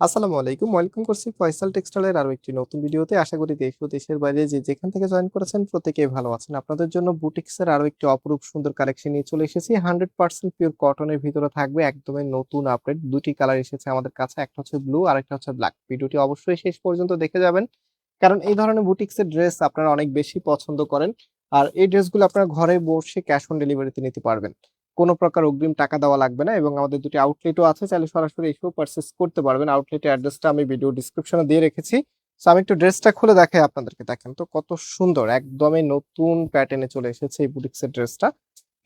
আসসালামু আলাইকুম, ওয়েলকাম করছি ফয়সাল টেক্সটাইলের আরও একটি নতুন ভিডিওতে। আশা করি দেশ ও দেশের বাইরে যে যেখান থেকে জয়েন করেছেন প্রত্যেকেই ভালো আছেন। আপনাদের জন্য বুটিক্সের আরও একটি অপরূপ সুন্দর কালেকশন নিয়ে চলে এসেছি। হান্ড্রেড পার্সেন্ট পিওর কটনের ভিতরে থাকবে একদমই নতুন আপডেট। দুটি কালার এসেছে আমাদের কাছে, একটা হচ্ছে ব্লু আর একটা হচ্ছে ব্ল্যাক। ভিডিওটি অবশ্যই শেষ পর্যন্ত দেখে যাবেন। কারণ এই ধরনের বুটিক্সের ড্রেস আপনারা অনেক বেশি পছন্দ করেন। আর এই ড্রেসগুলো আপনারা ঘরে বসে ক্যাশ অন ডেলিভারিতে নিতে পারবেন। কোনো প্রকার অগ্রিম টাকা দেওয়া লাগবে না এবং আমাদের দুটি আউটলেটও আছে, চাইলে সরাসরি এসেও পারচেস করতে পারবেন। আউটলেটের অ্যাড্রেসটা আমি ভিডিও ডিসক্রিপশনে দিয়ে রেখেছি। সো আমি একটু ড্রেসটা খুলে দেখাই আপনাদেরকে। দেখেন তো কত সুন্দর, একদমই নতুন প্যাটার্নে চলে এসেছে এই বুটিক্সের ড্রেসটা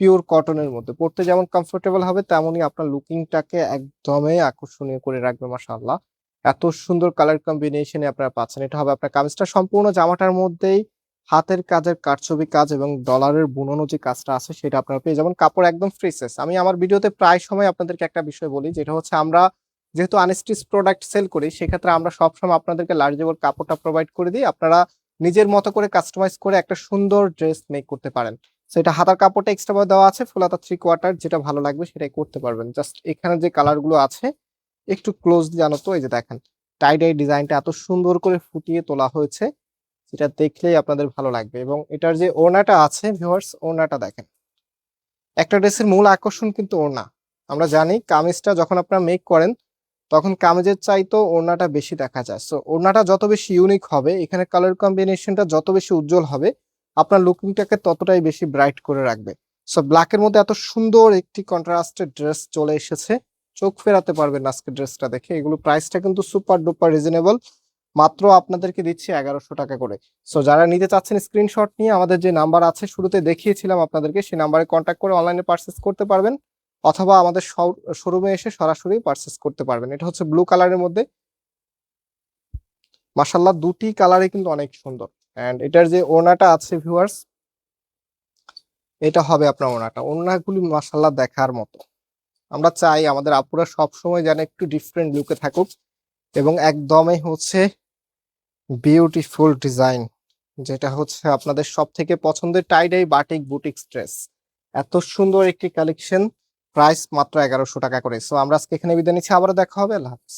পিওর কটনের মধ্যে। পড়তে যেমন কমফোর্টেবল হবে, তেমনই আপনার লুকিংটাকে একদমই আকর্ষণীয় করে রাখবে, মাশাআল্লাহ। এত সুন্দর কালার কম্বিনেশনে আপনারা পাচ্ছেন। এটা হবে আপনার কামিজটা সম্পূর্ণ জামাটার মধ্যেই হাতের কাজের কারচবি কাজ এবং ডলারের বুননো যে কাজটা আছে, সেটা আপনারা পেয়ে যাবেন। কাপড় একদম ফ্রিসেস আমি আমার ভিডিওতে প্রায় সময় আপনাদেরকে একটা বিষয় বলি, যেটা হচ্ছে আমরা যেহেতু আনস্টিচ প্রোডাক্ট সেল করি, সেক্ষেত্রে আমরা সবসময় আপনাদেরকে লার্জেবল কাপড়টা প্রোভাইড করে দিই। আপনারা নিজের মতো করে কাস্টমাইজ করে একটা সুন্দর ড্রেস মেক করতে পারেন। সেটা হাতার কাপড়টা এক্সট্রা দেওয়া আছে ফুল হাতা থ্রি কোয়ার্টার যেটা ভালো লাগবে সেটাই করতে পারবেন। জাস্ট এখানে যে কালারগুলো আছে, একটু ক্লোজ জানো তো এই যে দেখেন। টাই ডাই ডিজাইনটা এত সুন্দর করে ফুটিয়ে তোলা হয়েছে। যেটা দেখলেই আপনাদের ভালো লাগবে। এবং এটার যে ওড়নাটা আছে ভিউয়ার্স ওড়নাটা দেখেন। একটা ড্রেসের মূল আকর্ষণ কিন্তু ওড়না। আমরা জানি কামিজটা যখন আপনারা মেক করেন, তখন কামিজের চাইতো ওড়নাটা বেশি দেখা যায়। সো ওড়নাটা যত বেশি ইউনিক হবে, এখানে কালার কম্বিনেশনটা যত বেশি উজ্জ্বল হবে, আপনার লুকিংটাকে ততটাই বেশি ব্রাইট করে রাখবে। সো ব্ল্যাকের মধ্যে এত সুন্দর একটি কন্ট্রাস্টেড ড্রেস চলে এসেছে। চোখ ফেরাতে পারবেন আজকে ড্রেসটা দেখে। এগুলো প্রাইসটা কিন্তু সুপার ডুপার রিজনেবল মাত্র আপনাদেরকে দিচ্ছি এগারোশো টাকা করে। সো যারা নিতে চাচ্ছেন স্ক্রিনশট নিয়ে, আমাদের যে নাম্বার আছে, শুরুতে দেখিয়েছিলাম আপনাদেরকে, সেই নাম্বারে কন্ট্যাক্ট করে অনলাইনে পারচেস করতে পারবেন, অথবা আমাদের শোরুমে এসে সরাসরি পারচেস করতে পারবেন। এটা হচ্ছে ব্লু কালারের মধ্যে। মাসাল্লাহ দুটি কালারে কিন্তু অনেক সুন্দর। অ্যান্ড এটার যে ওনাটা আছে ভিউয়ার্স এটা হবে আপনার ওনাটা ওড়নাগুলি মাসাল্লাহ দেখার মতো। আমরা চাই আমাদের আপুরা সবসময় যেন একটু ডিফারেন্ট লুকে থাকুক এবং একদমই হচ্ছে বিউটিফুল ডিজাইন যেটা হচ্ছে আপনাদের সব থেকে পছন্দের টাইডাই বাটিক বুটিক স্ট্রেস এত সুন্দর একটি কালেকশন প্রাইস মাত্র এগারোশো টাকা করে। সো আমরা আজকে এখানে বিদায় নিচ্ছি, আবারও দেখা হবে, আল্লাহ হাফিজ।